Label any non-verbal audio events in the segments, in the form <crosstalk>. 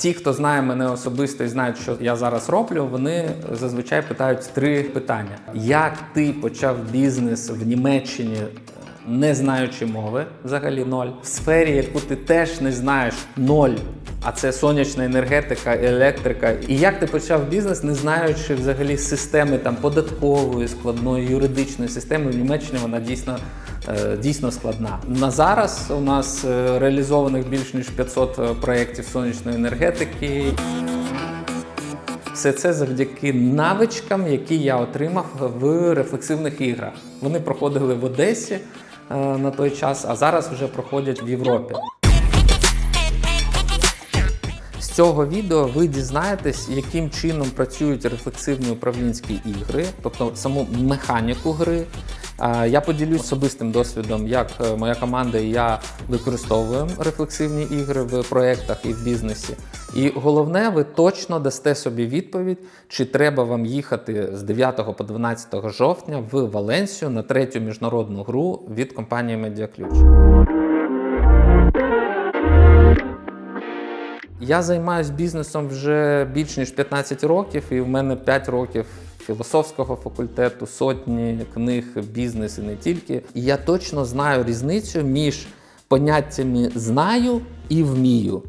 ті, хто знає мене особисто і знають, що я зараз роблю, вони зазвичай питають три питання: як ти почав бізнес в Німеччині? Не знаючи мови, взагалі ноль. В сфері, яку ти теж не знаєш, ноль. А це сонячна енергетика, електрика. І як ти почав бізнес, не знаючи взагалі системи там податкової, складної юридичної системи в Німеччині вона дійсно, е, дійсно складна. На зараз у нас е, реалізованих більш ніж 500 проєктів сонячної енергетики. Все це завдяки навичкам, які я отримав в рефлексивних іграх. Вони проходили в Одесі е, на той час, а зараз вже проходять в Європі. Цього відео ви дізнаєтесь, яким чином працюють рефлексивні управлінські ігри, тобто саму механіку гри. Я поділюсь особистим досвідом, як е, моя команда і я використовуємо рефлексивні ігри в проєктах і в бізнесі. І головне, ви точно дасте собі відповідь, чи треба вам їхати з 9 по 12 жовтня в Валенсію на третю міжнародну гру від компанії Медіаключ. Я займаюся бізнесом вже більш ніж 15 років, і в мене 5 років філософського факультету, сотні книг, бізнес і не тільки. І я точно знаю різницю між поняттями знаю і вмію.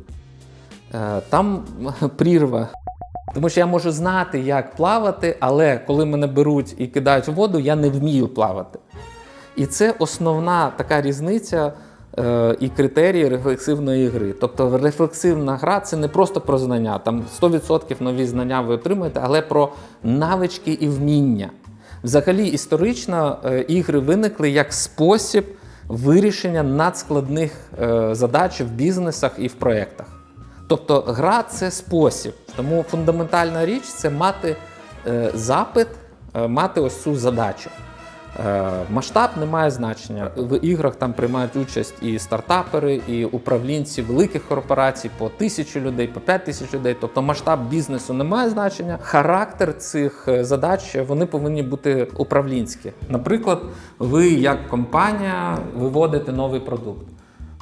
Е, Там <laughs> прірва. Тому що я можу знати, як плавати, але коли мене беруть і кидають в воду, я не вмію плавати. І це основна така різниця і критерії рефлексивної гри. Тобто рефлексивна гра це не просто про знання, там 100% нові знання ви отримуєте, але про навички і вміння. Взагалі, історично е, ігри виникли як спосіб вирішення надскладних е, задач в бізнесах і в проєктах. Тобто гра це спосіб. Тому фундаментальна річ це мати е, запит, е, мати ось цю задачу. Е, масштаб не має значення. В іграх там приймають участь і стартапери, і управлінці великих корпорацій по тисячу людей, по п'ять тисяч людей. Тобто масштаб бізнесу не має значення. Характер цих е, задач вони повинні бути управлінські. Наприклад, ви як компанія виводите новий продукт.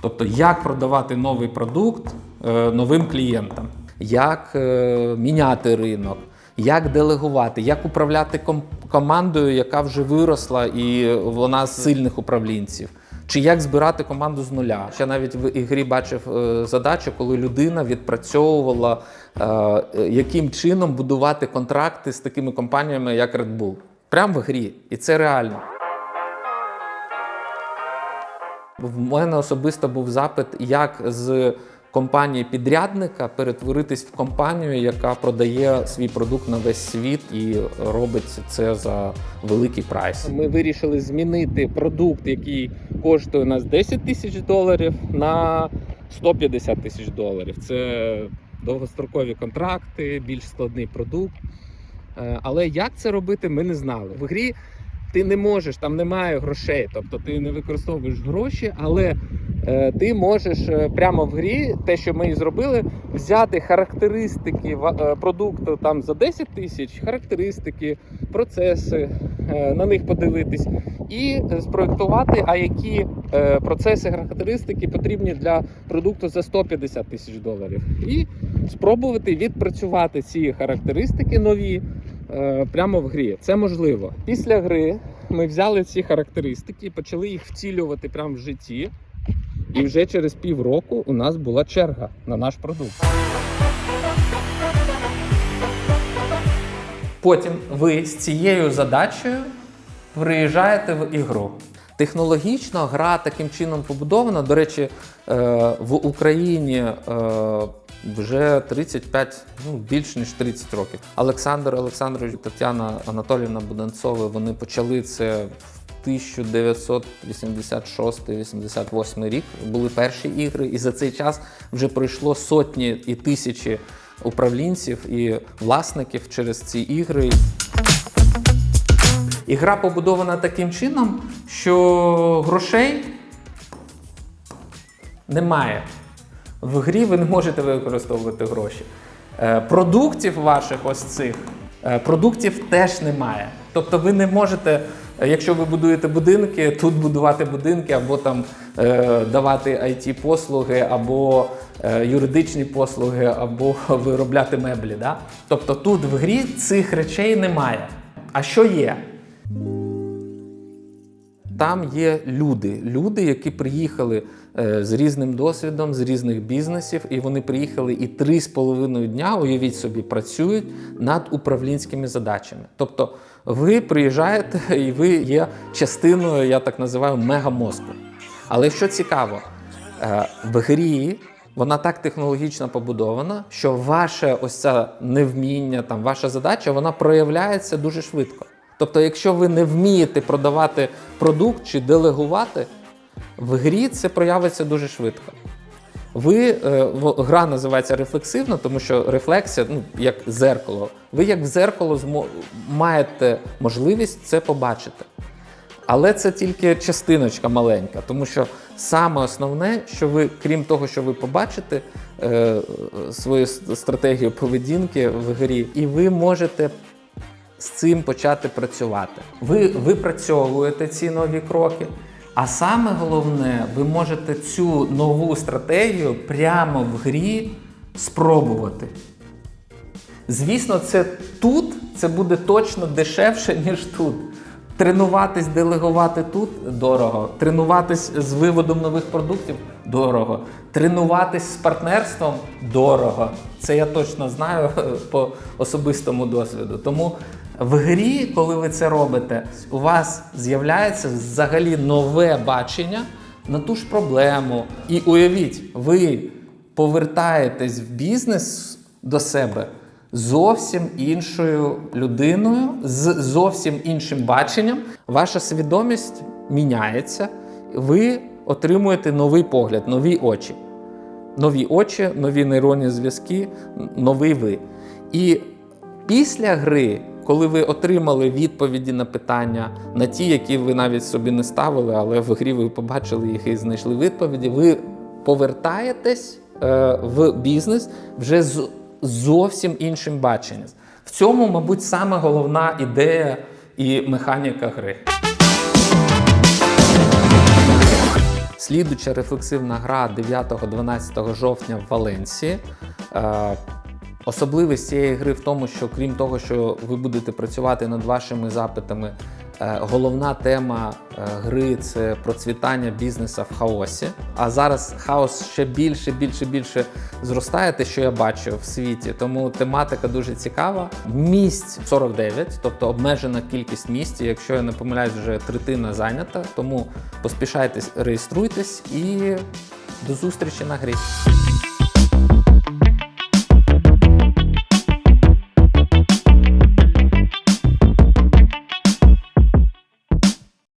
Тобто, як продавати новий продукт е, новим клієнтам, як міняти ринок, як делегувати, як управляти ком- командою, яка вже виросла і вона з сильних управлінців. Чи як збирати команду з нуля? Я навіть в ігрі бачив е, задачу, коли людина відпрацьовувала, е, яким чином будувати контракти з такими компаніями, як Red Bull. Прямо в грі. І це реально. В мене особисто був запит, як з компанії підрядника перетворитись в компанію, яка продає свій продукт на весь світ і робить це за великий прайс. Ми вирішили змінити продукт, який коштує нас 10 тисяч доларів, на 150 тисяч доларів. Це довгострокові контракти, більш складний продукт. Е, Але як це робити, ми не знали. В грі ти не можеш, там немає грошей, тобто ти не використовуєш гроші, але е, ти можеш е, прямо в грі, те, що ми і зробили, взяти характеристики е, продукту там за 10 тисяч, характеристики, процеси, е, на них подивитись і спроектувати, а які е, процеси, характеристики потрібні для продукту за 150 тисяч доларів. І спробувати відпрацювати ці характеристики нові прямо в грі. Це можливо. Після гри ми взяли ці характеристики почали їх втілювати прямо в житті. І вже через півроку у нас була черга на наш продукт. Потім ви з цією задачею приїжджаєте в ігру. Технологічно гра таким чином побудована. До речі, е, в Україні е, вже 35, ну більш ніж 30 років. Олександр Олександрович, Тетяна Анатоліївна Буденцова, вони почали це в 1986-88 рік. Були перші ігри, і за цей час вже пройшло сотні і тисячі управлінців і власників через ці ігри. І гра побудована таким чином, що грошей немає. В грі ви не можете використовувати гроші. Е, Продуктів ваших ось цих е, продуктів теж немає. Тобто ви не можете, е, якщо ви будуєте будинки, тут будувати будинки або там давати it послуги або юридичні послуги, або виробляти меблі. Да? Тобто тут в грі цих речей немає. А що є? Там є люди, люди, які приїхали е, з різним досвідом, з різних бізнесів, і вони приїхали і три з половиною дня, уявіть собі, працюють над управлінськими задачами. Тобто ви приїжджаєте і ви є частиною, я так називаю, мегамозку. Але що цікаво, е, в грі вона так технологічно побудована, що ваше ось це невміння, там ваша задача, вона проявляється дуже швидко. Тобто, якщо ви не вмієте продавати продукт чи делегувати, в грі це проявиться дуже швидко. Ви е, гра називається рефлексивна, тому що рефлексія, ну як зеркало. Ви як в зеркало маєте можливість це побачити. Але це тільки частиночка маленька, тому що саме основне, що ви, крім того, що ви побачите е, свою стратегію поведінки в грі, і ви можете з цим почати працювати. Ви випрацьовуєте ці нові кроки. А саме головне, ви можете цю нову стратегію прямо в грі спробувати. Звісно, це тут це буде точно дешевше, ніж тут. Тренуватись, делегувати тут дорого. Тренуватись з виводом нових продуктів дорого. Тренуватись з партнерством дорого. Це я точно знаю <laughs> по особистому досвіду. Тому в грі, коли ви це робите, у вас з'являється взагалі нове бачення на ту ж проблему. І уявіть, ви повертаєтесь в бізнес до себе зовсім іншою людиною, з зовсім іншим баченням. Ваша свідомість міняється, ви отримуєте новий погляд, нові очі. Нові очі, нові нейронні зв'язки, новий ви. І після гри, коли ви отримали відповіді на питання, на ті, які ви навіть собі не ставили, але в грі ви побачили їх і знайшли відповіді, ви повертаєтесь е, в бізнес вже з зовсім іншим баченням. В цьому, мабуть, саме головна ідея і механіка гри. Слідуча рефлексивна гра 9-12 жовтня в Валенсії. Особливість цієї гри в тому, що крім того, що ви будете працювати над вашими запитами, е, головна тема е, гри це процвітання бізнесу в хаосі. А зараз хаос ще більше, більше, більше зростає, те, що я бачу в світі. Тому тематика дуже цікава. Місць 49, тобто обмежена кількість місць. Якщо я не помиляюсь, вже третина зайнята. Тому поспішайте реєструйтесь і до зустрічі на грі.